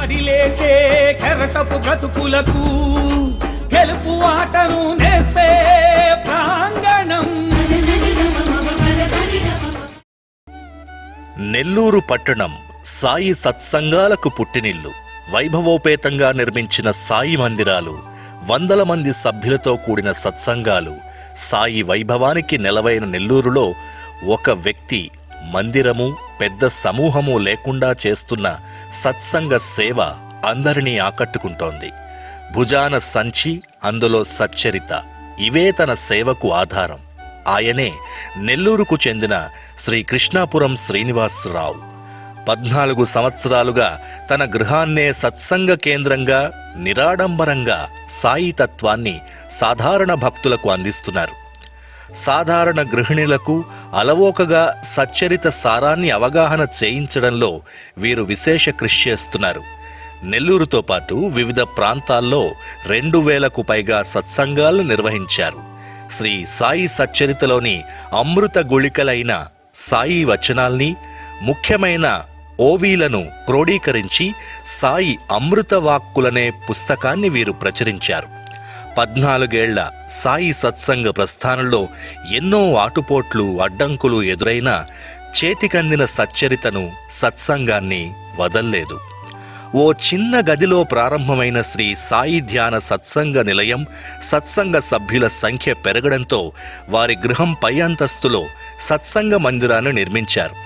అడిలేచే కెరటపు బ్రతుకులకు గెలుపు ఆటను నేర్పే ప్రాంగణం. నెల్లూరు పట్టణం సాయి సత్సంగాలకు పుట్టినిల్లు. వైభవోపేతంగా నిర్మించిన సాయి మందిరాలు వందల మంది సభ్యులతో కూడిన సత్సంగాలు సాయి వైభవానికి నెలవైన నెల్లూరులో ఒక వ్యక్తి మందిరము పెద్ద సమూహము లేకుండా చేస్తున్న సత్సంగ సేవ అందరినీ ఆకట్టుకుంటోంది. భుజాన సంచి అందులో సచ్చరిత. ఇవే తన సేవకు ఆధారం. ఆయనే నెల్లూరుకు చెందిన శ్రీ కృష్ణాపురం శ్రీనివాసరావు. పద్నాలుగు సంవత్సరాలుగా తన గృహాన్నే సత్సంగ కేంద్రంగా నిరాడంబరంగా సాయి తత్వాన్ని సాధారణ భక్తులకు అందిస్తున్నారు. సాధారణ గృహిణులకు అలవోకగా సచ్చరిత సారాన్ని అవగాహన చేయించడంలో వీరు విశేష కృషి చేస్తున్నారు. నెల్లూరుతో పాటు వివిధ ప్రాంతాల్లో రెండు వేలకు పైగా సత్సంగాలను నిర్వహించారు. శ్రీ సాయి సచ్చరితలోని అమృత గుళికలైన సాయి వచనాల్ని ముఖ్యమైన ఓవీలను క్రోడీకరించి సాయి అమృత వాక్కులనే పుస్తకాన్ని వీరు ప్రచురించారు. పద్నాలుగేళ్ళ సాయి సత్సంగ ప్రస్థానంలో ఎన్నో ఆటుపోట్లు అడ్డంకులు ఎదురైనా చేతికందిన సచ్చరితను సత్సంగాన్ని వదల్లేదు. ఓ చిన్న గదిలో ప్రారంభమైన శ్రీ సాయి ధ్యాన సత్సంగ నిలయం సత్సంగ సభ్యుల సంఖ్య పెరగడంతో వారి గృహం పై అంతస్తులో సత్సంగ మందిరాన్ని నిర్మించారు.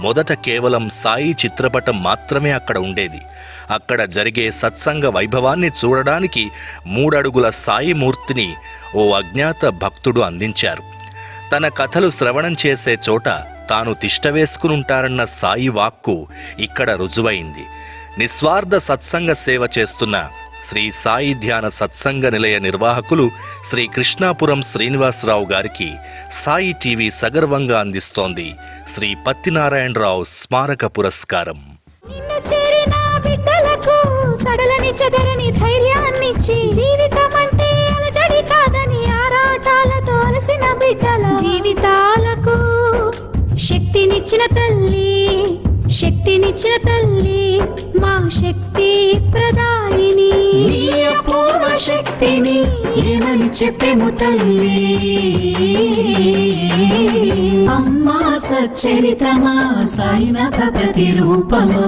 మొదట కేవలం సాయి చిత్రపటం మాత్రమే అక్కడ ఉండేది. అక్కడ జరిగే సత్సంగ వైభవాన్ని చూడడానికి మూడడుగుల సాయి మూర్తిని ఓ అజ్ఞాత భక్తుడు అందించారు. తన కథలు శ్రవణం చేసే చోట తాను తిష్టవేసుకునుంటారన్న సాయి వాక్కు ఇక్కడ రుజువైంది. నిస్వార్థ సత్సంగ సేవ చేస్తున్న శ్రీ సాయి ధ్యాన సత్సంగ నిలయ నిర్వాహకులు శ్రీ కృష్ణాపురం శ్రీనివాసరావు గారికి సాయి టీవీ సగర్వంగా అందిస్తోంది శ్రీ పత్తినారాయణరావు స్మారక పురస్కారం. సడలని చెదరని ధైర్యాన్నిచ్చి జీవితం అంటే అలజడి కాదని ఆరాటాలతో అలసిన బిడ్డల జీవితాలకు శక్తినిచ్చిన తల్లి శక్తినిచ్చిన తల్లి మా శక్తి ప్రదాయిని శక్తిని ఏమని చెప్పేము తల్లి? అమ్మా సచ్చరితమా? సాయినాథ ప్రతిరూపమా?